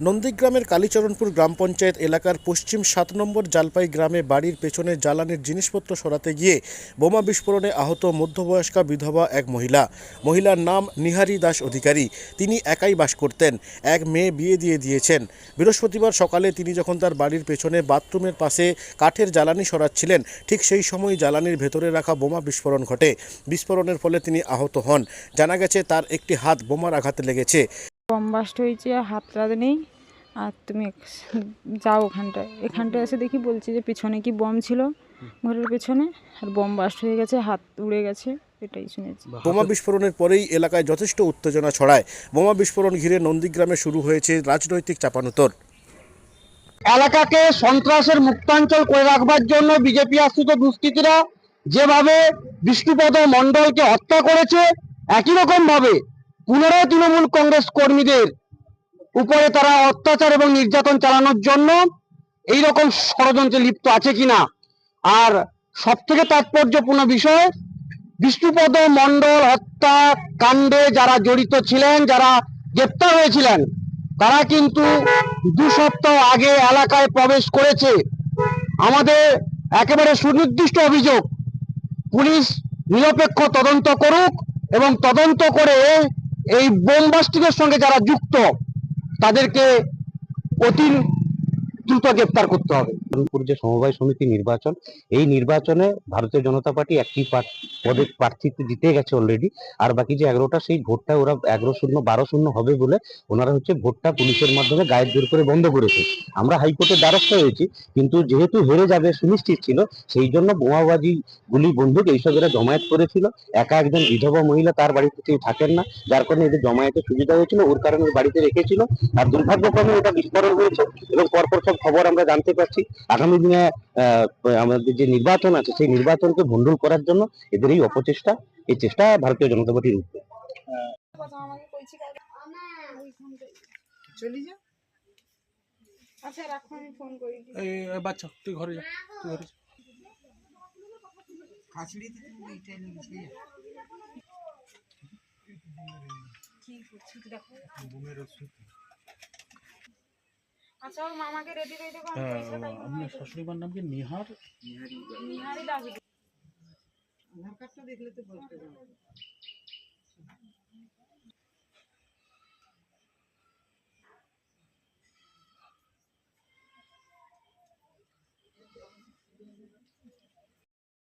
নন্দীগ্রামের কালীচরণপুর গ্রাম পঞ্চায়েত এলাকার পশ্চিম সাত নম্বর জালপাই গ্রামে বাড়ির পেছনে জ্বালানির জিনিসপত্র সরাতে গিয়ে বোমা বিস্ফোরণে আহত মধ্যবয়স্কা বিধবা এক মহিলা। মহিলার নাম নিহারি দাস অধিকারী। তিনি একাই বাস করতেন। এক মেয়ে বিয়ে দিয়ে দিয়েছেন। বৃহস্পতিবার সকালে তিনি যখন তার বাড়ির পেছনে বাথরুমের পাশে কাঠের জ্বালানি সরাচ্ছিলেন, ঠিক সেই সময় জ্বালানির ভেতরে রাখা বোমা বিস্ফোরণ ঘটে। বিস্ফোরণের ফলে তিনি আহত হন। জানা গেছে, তার একটি হাত বোমার আঘাতে লেগেছে। বম বাস্ট হয়েছে হাত টাত নেই। আর তুমি যাও ওখানটায়। এখানটায় এসে দেখি বলছি যে পিছনে কি বম ছিল। ঘরের পেছনে আর বম বাস্ট হয়ে গেছে হাত উড়ে গেছে এটাই শুনেছি। বোমা বিস্ফোরণের পরেই এলাকায় যথেষ্ট উত্তেজনা ছড়ায়। বোমা বিস্ফোরণ ঘিরে নন্দীগ্রামে শুরু হয়েছে রাজনৈতিক চাপানুতর। এলাকাকে সন্ত্রাসের মুক্তাঞ্চল করে রাখবার জন্য বিজেপি আশ্রিত দুষ্কৃতীরা যেভাবে বিষ্ণুপদ মণ্ডলকে হত্যা করেছে একই রকম ভাবে পুনরায় তৃণমূল কংগ্রেস কর্মীদের উপরে তারা অত্যাচার এবং নির্যাতন চালানোর জন্য এই রকম ষড়যন্ত্রে লিপ্ত আছে কিনা? আর সব থেকে তাৎপর্যপূর্ণ বিষয়, বিষ্ণুপদ মণ্ডল হত্যা কাণ্ডে যারা জড়িত ছিলেন, যারা গ্রেপ্তার হয়েছিলেন, তারা কিন্তু দু সপ্তাহ আগে এলাকায় প্রবেশ করেছে। আমাদের একেবারে সুনির্দিষ্ট অভিযোগ, পুলিশ নিরপেক্ষ তদন্ত করুক এবং তদন্ত করে এই বোমবাস্টিকের সঙ্গে যারা যুক্ত তাদেরকে অতি দ্রুত গ্রেপ্তার করতে হবে। রংপুর যে সমবায় সমিতি নির্বাচন, এই নির্বাচনে ভারতীয় জনতা পার্টি একটি পদে প্রার্থিত্ব জিতে গেছে অলরেডি আর বাকি যে এগারোটা, সেই ভোটটা ওরা এগারো শূন্য, বারো শূন্য হবে বলে ওনারা হচ্ছে ভোটটা পুলিশের মাধ্যমে গায়ের জোর করে বন্ধ করেছে। আমরা হাইকোর্টের দ্বারস্থ হয়েছি, কিন্তু যেহেতু হেরে যাবে, সুনিশ্চিত ছিল, সেই জন্য বোমাবাজি গুলি বন্দুক, এইসব এরা জমায়েত করেছিল। একা একজন বিধবা মহিলা তার বাড়িতে কেউ থাকেন না, যার কারণে এদের জমায়েতের সুবিধা হয়েছিল, ওর কারণে বাড়িতে রেখেছিল। আর দুর্ভাগ্যক্রমে এটা বিস্ফোরণ হয়েছে, এবং পরপর সব খবর আমরা জানতে পারছি। আগামী দিনে আহ, আমাদের যে নির্বাচন আছে সেই নির্বাচনকে ভণ্ডুল করার জন্য এদের এই অপচেষ্টা এই চেষ্টা ভারতীয় জনতা পার্টির উঠবে আচ্ছা রাখো আমি ফোন করি। এই এই বাচ্চা তুই ঘরে যা তুই ঘরে যা। আচ্ছা মামাকে রেডি করে দেবো হ্যাঁ, আপনার শাশুড়ি মার কি? নিহার? আধার কার্ডটা দেখলে তো বলতে পারব